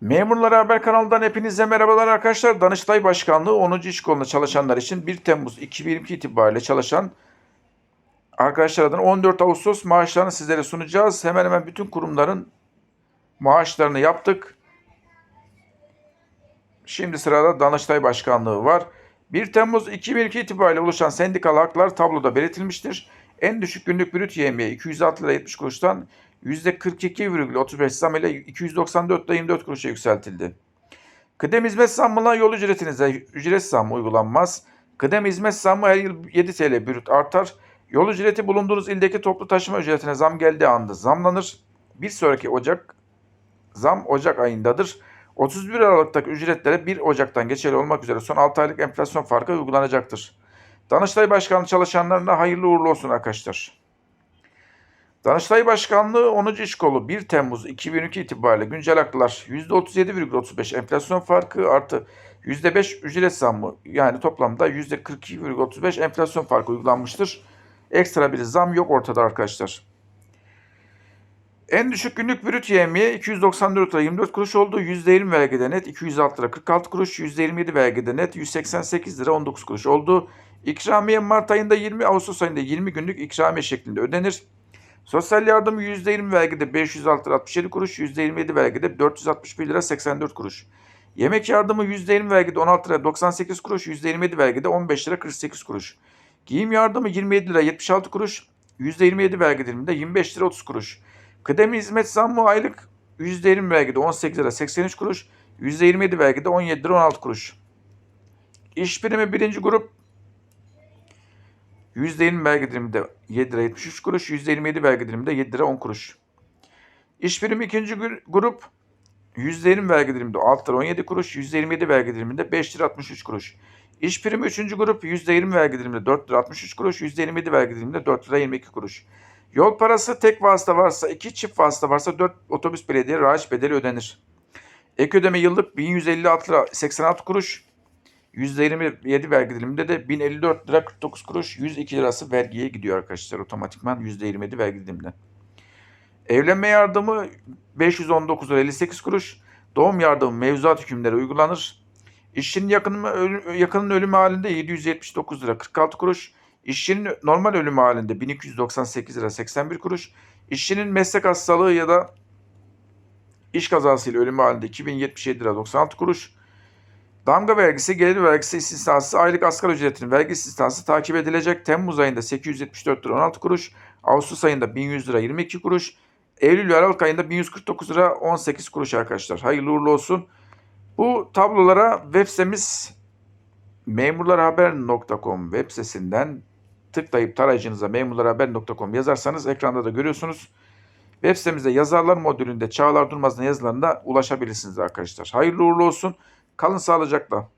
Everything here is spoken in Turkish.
Memurlar Haber kanalından hepinize merhabalar arkadaşlar. Danıştay Başkanlığı 10. İş Kolu'nda çalışanlar için 1 Temmuz 2022 itibariyle çalışan arkadaşlar adına 14 Ağustos maaşlarını sizlere sunacağız. Hemen hemen bütün kurumların maaşlarını yaptık. Şimdi sırada Danıştay Başkanlığı var. 1 Temmuz 2022 itibariyle oluşan sendikal haklar tabloda belirtilmiştir. En düşük günlük brüt yevmiye 206 lira 70 kuruştan %42,35 zam ile 294 lira 24 kuruşa yükseltildi. Kıdem hizmet zammına yol ücretinize ücret zammı uygulanmaz. Kıdem hizmet zammı her yıl 7 TL brüt artar. Yol ücreti bulunduğunuz ildeki toplu taşıma ücretine zam geldiği anda zamlanır. Bir sonraki Ocak zam Ocak ayındadır. 31 Aralık'taki ücretlere 1 Ocak'tan geçerli olmak üzere son 6 aylık enflasyon farkı uygulanacaktır. Danıştay Başkanlığı çalışanlarına hayırlı uğurlu olsun arkadaşlar. Danıştay Başkanlığı 10. İş Kolu 1 Temmuz 2002 itibariyle güncel haklar %37,35 enflasyon farkı artı %5 ücret zammı yani toplamda %42,35 enflasyon farkı uygulanmıştır. Ekstra bir zam yok ortada arkadaşlar. En düşük günlük brüt yevmiye 294 lira 24 kuruş oldu. %20 vergide net 206 lira 46 kuruş. %27 vergide net 188 lira 19 kuruş oldu. İkramiye Mart ayında 20, Ağustos ayında 20 günlük ikramiye şeklinde ödenir. Sosyal yardım %20 vergide 506 lira 67 kuruş, %27 vergide 461 lira 84 kuruş. Yemek yardımı %20 vergide 16 lira 98 kuruş, %27 vergide 15 lira 48 kuruş. Giyim yardımı 27 lira 76 kuruş, %27 vergi diliminde 25 lira 30 kuruş. Kıdem hizmet zammı aylık %20 vergide 18 lira 83 kuruş, %27 vergide 17 lira 16 kuruş. İş birimi birinci grup %20 vergi diliminde 7 lira 73 kuruş, %27 vergi diliminde 7 lira 10 kuruş. İş birimi ikinci gru- grup %20 vergi diliminde 6 lira 17 kuruş, %27 vergi diliminde 5 lira 63 kuruş. İş primi 3. grup %20 vergi diliminde 4 lira 63 kuruş, %27 vergi diliminde 4 lira 22 kuruş. Yol parası tek vasıta varsa 2, çift vasıta varsa 4 otobüs belediye rahiç bedeli ödenir. Ek ödeme yıllık 1156 lira 86 kuruş, %27 vergi diliminde de 1054 lira 49 kuruş, 102 lirası vergiye gidiyor arkadaşlar otomatikman %27 vergi diliminde. Evlenme yardımı 519 lira 58 kuruş, doğum yardımı mevzuat hükümleri uygulanır. İşçinin yakını, ölü- yakının ölümü halinde 779 lira 46 kuruş, işçinin normal ölümü halinde 1298 lira 81 kuruş, işçinin meslek hastalığı ya da iş kazasıyla ölümü halinde 2077 lira 96 kuruş, Damga vergisi, gelir vergisi istisnası, aylık asgari ücretinin vergi istisnası takip edilecek. Temmuz ayında 874 lira 16 kuruş, Ağustos ayında 1100 lira 22 kuruş, Eylül ve Aralık ayında 1149 lira 18 kuruş arkadaşlar. Hayırlı uğurlu olsun. Bu tablolara web sitemiz memurlarhaber.com web sitesinden tıklayıp tarayıcınıza memurlarhaber.com yazarsanız ekranda da görüyorsunuz. Web sitemizde yazarlar modülünde Çağlar Durmaz'ın yazılarına ulaşabilirsiniz arkadaşlar. Hayırlı uğurlu olsun. Kalın sağlıcakla.